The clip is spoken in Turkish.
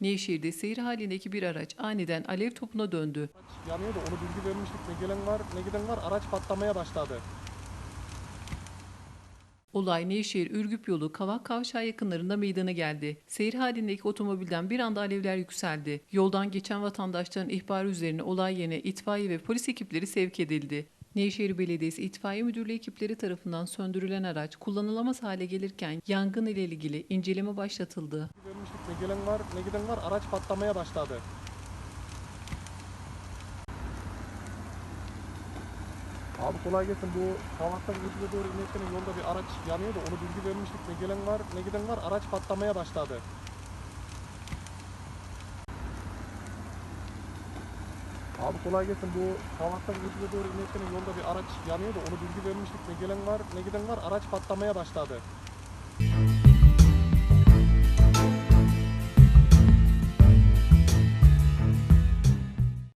Nevşehir'de seyir halindeki bir araç aniden alev topuna döndü. Araç yanıyordu onu bilgi vermiştik. Ne gelen var ne giden var araç patlamaya başladı. Olay Nevşehir Ürgüp yolu Kavak Kavşağı yakınlarında meydana geldi. Seyir halindeki otomobilden bir anda alevler yükseldi. Yoldan geçen vatandaşların ihbarı üzerine olay yerine itfaiye ve polis ekipleri sevk edildi. Nevşehir Belediyesi İtfaiye Müdürlüğü ekipleri tarafından söndürülen araç kullanılamaz hale gelirken yangın ile ilgili inceleme başlatıldı. Vermiştik. Ne gelen var ne giden var araç patlamaya başladı. Abi kolay gelsin. Bu Kavak'tan Ürgüp'e doğru inerken yolda bir araç araç yanıyordu. Onu bilgi vermiştik. Ne gelen var ne giden var araç patlamaya başladı. Abi kolay gelsin. Bu Kavak'tan Gürcü'ye doğru inerken yolda bir araç yanıyordu. Onu bilgi vermiştik. Ne gelen var ne giden var. Araç patlamaya başladı.